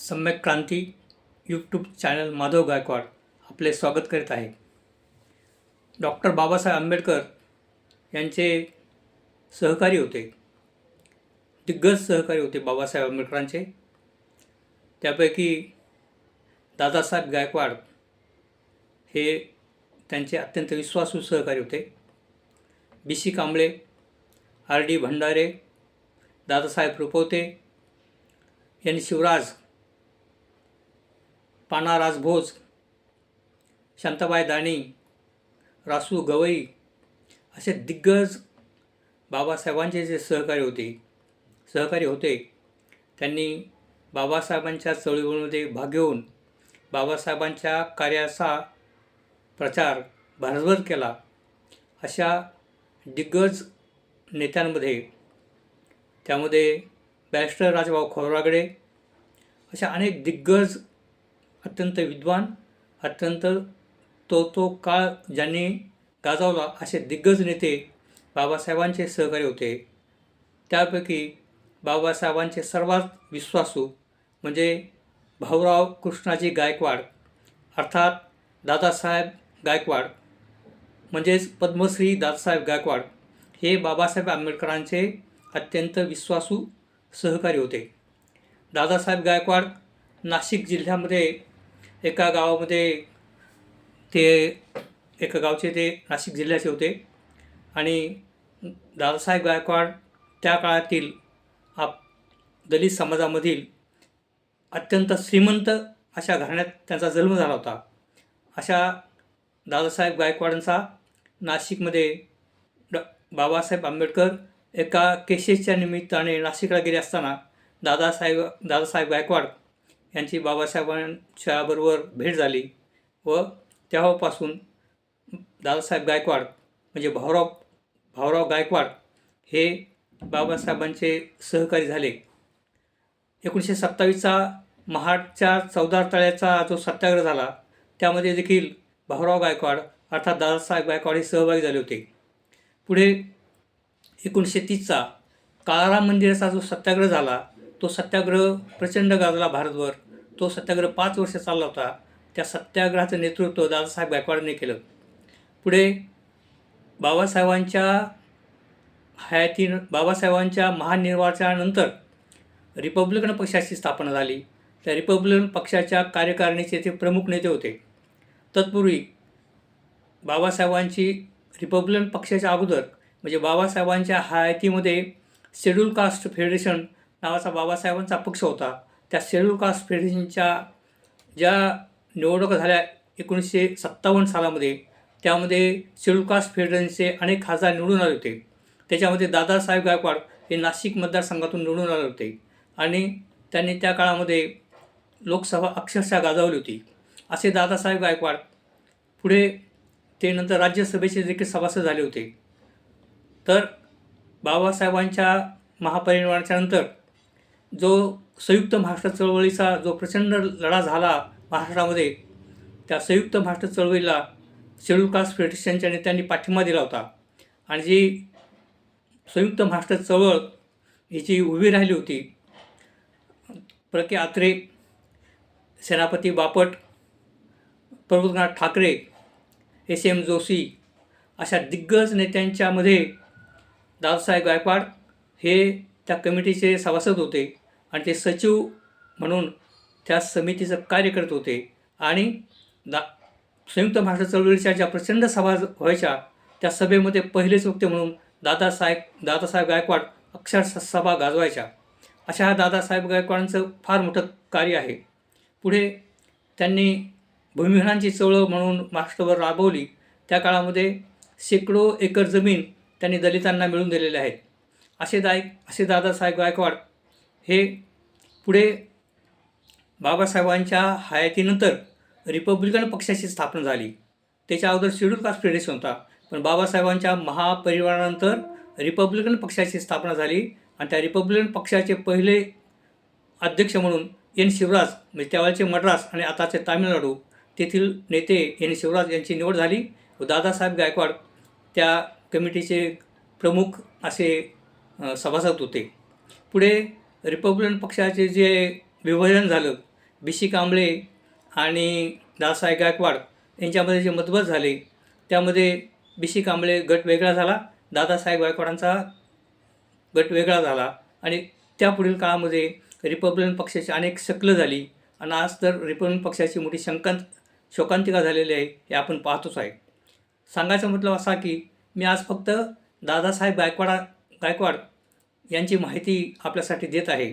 सम्यक Kranti YouTube channel Madhav Gaikwad आपले स्वागत करीत आहे. डॉक्टर बाबासाहेब आंबेडकर यांचे सहकारी होते. दिग्गज सहकारी होते बाबासाहेब आंबेडकरांचे. त्यापैकी दादासाहेब गायकवाड हे त्यांचे अत्यंत विश्वासू सहकारी होते. B C Kamble R D Bhandare Dadasaheb Rupwate N Shivraj पाना राजभोज शांताबाई दाणी रासू गवई असे दिग्गज बाबासाहेबांचे जे सहकारी होते सहकारी होते त्यांनी बाबासाहेबांच्या चळवळीमध्ये भाग घेऊन बाबासाहेबांच्या कार्याचा प्रचार भारतभर केला. अशा दिग्गज नेत्यांमध्ये त्यामध्ये बॅरिस्टर राजभाऊ खोरागडे अशा अनेक दिग्गज अत्यंत विद्वान अत्यंत तो तो काळ ज्यांनी गाजवला असे दिग्गज नेते बाबासाहेबांचे सहकारी होते. त्यापैकी बाबासाहेबांचे सर्वात विश्वासू म्हणजे भाऊराव कृष्णाजी गायकवाड अर्थात दादासाहेब गायकवाड म्हणजेच पद्मश्री दादासाहेब गायकवाड हे बाबासाहेब आंबेडकरांचे अत्यंत विश्वासू सहकारी होते. दादासाहेब गायकवाड नाशिक जिल्ह्यामध्ये एका गावामध्ये ते एका गावचे ते नाशिक जिल्ह्याचे होते. आणि दादासाहेब गायकवाड त्या काळातील आप दलित समाजामधील अत्यंत श्रीमंत अशा घराण्यात त्यांचा जन्म झाला होता. अशा दादासाहेब गायकवाडांचा नाशिकमध्ये डॉ बाबासाहेब आंबेडकर एका केसेसच्या निमित्ताने नाशिकला गेले असताना दादासाहेब दादासाहेब गायकवाड यांची बाबासाहेबांच्याबरोबर भेट झाली व तेव्हापासून दादासाहेब गायकवाड म्हणजे भाऊराव भाऊराव गायकवाड हे बाबासाहेबांचे सहकारी झाले. एकोणीसशे सत्तावीसचा महाडच्या चौदार तळ्याचा जो सत्याग्रह झाला त्यामध्ये देखील भाऊराव गायकवाड अर्थात दादासाहेब गायकवाड हे सहभागी झाले होते. पुढे एकोणीसशे तीसचा काळाराम मंदिराचा जो सत्याग्रह झाला तो सत्याग्रह प्रचंड गाजला भारतभर. तो सत्याग्रह पाच वर्ष चालला होता. त्या सत्याग्रहाचं नेतृत्व दादासाहेब गायकवाडांनी केलं. पुढे बाबासाहेबांच्या हयातीन बाबासाहेबांच्या महानिर्वाचनानंतर रिपब्लिकन पक्षाची स्थापना झाली. त्या रिपब्लिकन पक्षाच्या कार्यकारिणीचे ते प्रमुख नेते होते. तत्पूर्वी बाबासाहेबांची रिपब्लिकन पक्षाच्या अगोदर म्हणजे बाबासाहेबांच्या हयातीमध्ये शेड्यूल कास्ट फेडरेशन नावाचा बाबासाहेबांचा पक्ष होता. त्या शेड्यूल कास्ट फेडरेशनच्या ज्या निवडणुका झाल्या एकोणीसशे सत्तावन्न सालामध्ये त्यामध्ये शेड्यूल कास्ट फेडरेशनचे अनेक खासदार निवडून आले होते. त्याच्यामध्ये दादासाहेब गायकवाड हे नाशिक मतदारसंघातून निवडून आले होते. आणि त्यांनी त्या काळामध्ये लोकसभा अक्षरशः गाजवली होती. असे दादासाहेब गायकवाड पुढे ते नंतर राज्यसभेचे देखील सभासद झाले होते. तर बाबासाहेबांच्या महापरिनिर्वाणाच्या नंतर जो संयुक्त महाराष्ट्र चळवळीचा जो प्रचंड लढा झाला महाराष्ट्रामध्ये त्या संयुक्त महाराष्ट्र चळवळीला शेड्यूल कास्ट फेडरेशनच्या नेत्यांनी पाठिंबा दिला होता. आणि जी संयुक्त महाराष्ट्र चळवळ ही जी उभी राहिली होती प्र K Atre Senapati Bapat Prabodhankar Thackeray S M Joshi अशा दिग्गज नेत्यांच्यामध्ये दादासाहेब गायकवाड हे त्या कमिटीचे सभासद होते. आणि ते सचिव म्हणून त्या समितीचं कार्य करत होते. आणि दा संयुक्त महाराष्ट्र चळवळीच्या ज्या प्रचंड सभा व्हायच्या त्या सभेमध्ये पहिलेच वक्ते म्हणून दादासाहेब दादासाहेब गायकवाड अक्षरशः सभा गाजवायच्या. अशा ह्या दादासाहेब गायकवाडांचं फार मोठं कार्य आहे. पुढे त्यांनी भूमिहीनांची चळवळ म्हणून महाराष्ट्रभर राबवली. त्या काळामध्ये शेकडो एकर जमीन त्यांनी दलितांना मिळून दिलेले आहेत. असे दाय असे दादासाहेब गायकवाड हे पुढे बाबासाहेबांच्या हयातीनंतर रिपब्लिकन पक्षाची स्थापना झाली. त्याच्या अगोदर शेड्यूल कास्ट फेडरेशन होता. पण बाबासाहेबांच्या महापरिवारानंतर रिपब्लिकन पक्षाची स्थापना झाली आणि त्या रिपब्लिकन पक्षाचे पहिले अध्यक्ष म्हणून एन शिवराज म्हणजे त्यावेळचे मद्रास आणि आताचे तामिळनाडू तेथील नेते एन शिवराज यांची निवड झाली व दादासाहेब गायकवाड त्या कमिटीचे प्रमुख असे सभासद होते. पुढे रिपब्लिकन पक्षाचे जे विभाजन झालं बी सी कांबळे आणि दादासाहेब गायकवाड यांच्यामध्ये जे मतभेद झाले त्यामध्ये बी सी कांबळे गट वेगळा झाला दादासाहेब गायकवाडांचा गट वेगळा झाला आणि त्या पुढील काळामध्ये रिपब्लिकन पक्षाची अनेक शकलं झाली आणि आज तर रिपब्लिकन पक्षाची मोठी शंकांत शोकांतिका झालेली आहे हे आपण पाहतोच आहे. सांगायचा मतलब असा की मी आज फक्त दादासाहेब गायकवाडा गायकवाड यांची माहिती आपल्यासाठी देत आहे.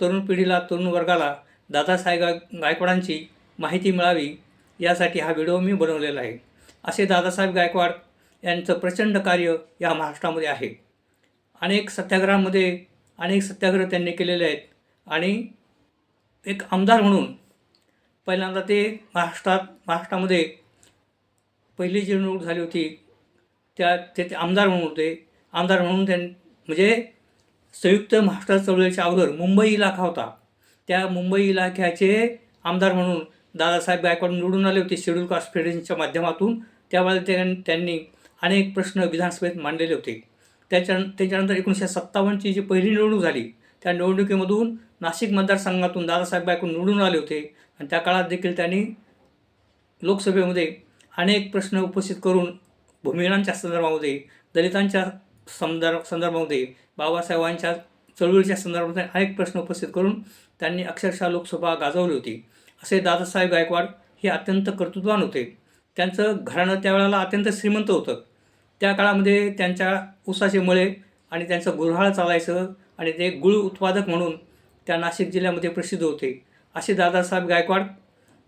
तरुण पिढीला तरुण वर्गाला दादासाहेब गाय गायकवाडांची माहिती मिळावी यासाठी हा व्हिडिओ मी बनवलेला आहे. असे दादासाहेब गायकवाड यांचं प्रचंड कार्य या महाराष्ट्रामध्ये आहे. अनेक सत्याग्रहामध्ये अनेक सत्याग्रह त्यांनी केलेले आहेत आणि एक आमदार म्हणून पहिल्यांदा ते महाराष्ट्रात महाराष्ट्रामध्ये पहिली जी निवडणूक झाली होती त्या ते ते आमदार म्हणून होते. आमदार म्हणून त्यां म्हणजे संयुक्त महाराष्ट्र चळवळीच्या अगोदर मुंबई इलाखा होता. त्या मुंबई इलाख्याचे आमदार म्हणून दादासाहेब गायकवाड निवडून आले होते. शेड्यूल कास्ट फेडरेशनच्या माध्यमातून त्यावेळेला त्यां त्यांनी अनेक प्रश्न विधानसभेत मांडलेले होते. त्याच्या त्याच्यानंतर एकोणीसशे सत्तावन्नची जी पहिली निवडणूक झाली त्या निवडणुकीमधून नाशिक मतदारसंघातून दादासाहेब गायकवाड निवडून आले होते. आणि त्या काळात देखील त्यांनी लोकसभेमध्ये अनेक प्रश्न उपस्थित करून भूमिहीनांच्या संदर्भामध्ये दलितांच्या संदर्भ संदर्भामध्ये बाबासाहेबांच्या चळवळीच्या संदर्भामध्ये अनेक प्रश्न उपस्थित करून त्यांनी अक्षरशः लोकसभा गाजवली होती. असे दादासाहेब गायकवाड हे अत्यंत कर्तृत्वान होते. त्यांचं घराणं त्यावेळेला अत्यंत श्रीमंत होतं. त्या काळामध्ये त्यांच्या ऊसाचे मळे आणि त्यांचं गुऱ्हाळ चालायचं आणि ते गुळ उत्पादक म्हणून त्या नाशिक जिल्ह्यामध्ये प्रसिद्ध होते. असे दादासाहेब गायकवाड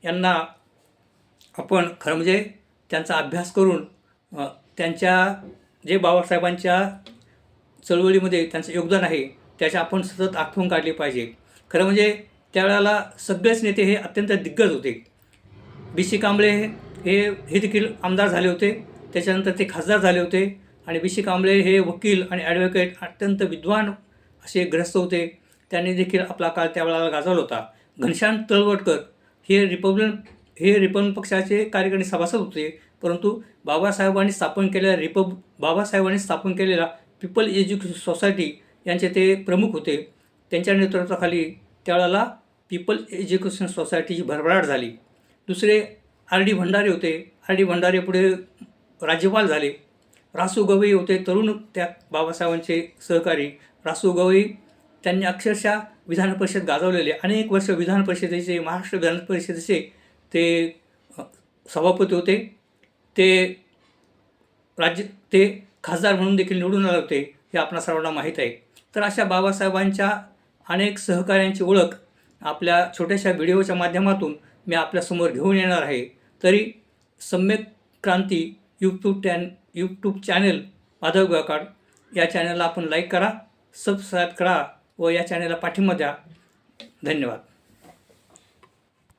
यांना आपण खरं म्हणजे त्यांचा अभ्यास करून त्यांच्या जे बाबासाहेबांच्या चळवळीमध्ये त्यांचं योगदान आहे त्याचे आपण सतत आठवण काढली पाहिजे. खरं म्हणजे त्यावेळेला सगळेच नेते हे अत्यंत दिग्गज होते. बी सी कांबळे हे हे देखील आमदार झाले होते. त्याच्यानंतर ते खासदार झाले होते. आणि बी सी कांबळे हे वकील आणि ॲडव्होकेट अत्यंत विद्वान असे ग्रस्त होते. त्यांनी देखील आपला काळ त्यावेळेला गाजवला होता. घनश्याम तळवटकर हे रिपब्लिकन हे रिपब्लिकन पक्षाचे कार्यकारिणी सभासद होते. परंतु बाबासाहेबांनी स्थापन केलेल्या रिपब बाबासाहेबांनी स्थापन केलेला पीपल एज्युकेशन सोसायटी यांचे ते प्रमुख होते. त्यांच्या नेतृत्वाखाली त्यावेळेला पीपल एज्युकेशन सोसायटीची भरभराट झाली. दुसरे आर डी भंडारे होते. आर डी भंडारे पुढे राज्यपाल झाले. रासू गवई होते तरुण त्या बाबासाहेबांचे सहकारी. रासू गवई त्यांनी अक्षरशः विधान परिषद गाजवलेले. अनेक वर्ष विधान परिषदेचे महाराष्ट्र विधान परिषदेचे ते सभापती होते. ते राज्य ते खासदार म्हणून देखील निवडून आले होते हे आपणा सर्वांना माहीत आहे. तर अशा बाबासाहेबांच्या अनेक सहकार्यांची ओळख आपल्या छोट्याशा व्हिडिओच्या माध्यमातून मी आपल्यासमोर घेऊन येणार आहे. तरी सम्यक क्रांती यूट्यूब टॅन यूट्यूब चॅनल माधव गायकवाड या चॅनलला आपण लाईक करा सबस्क्राईब करा व या चॅनलला पाठिंबा द्या. धन्यवाद.